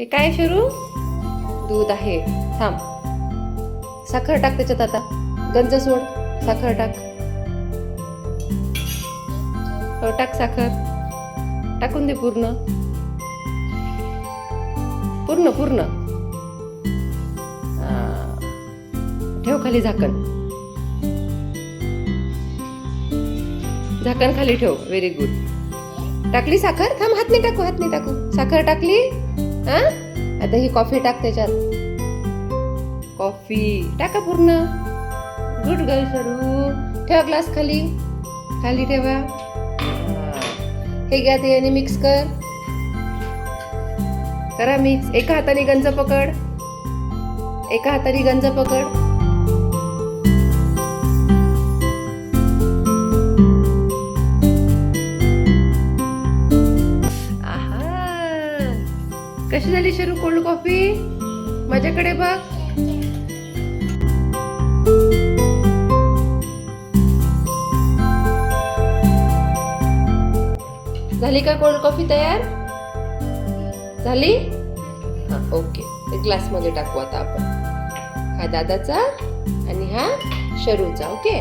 हे काय शरू? दूध आहे. थांब. साखर टाक त्याच्यात आता. गंज सोड. साखर टाक. हो टाक साखर. टाकून दे पूर्ण. पूर्ण पूर्ण. ठेव खाली झाकण. झाकण खाली ठेव. व्हेरी गुड टाकली साखर? थांब हात नाही टाकू हात नाही टाकू. साखर टाकली? हा? आता ही कॉफी टाक त्याच्यात. कॉफी टाका पूर्ण. गुड गर्ल सरू. ठेवा ग्लास खाली. खाली ठेवा. हे घ्या ते आणि मिक्स कर. करा मिक्स एका हाताने गंज पकड. एका हाताने गंज पकड. कशी झाली शरू कोल्ड कॉफी? माझ्याकडे बघ. झाली का कोल्ड कॉफी तयार? झाली? हा ओके. ते ग्लासमध्ये टाकू आता आपण. हा दादाचा आणि हा शरूचा ओके?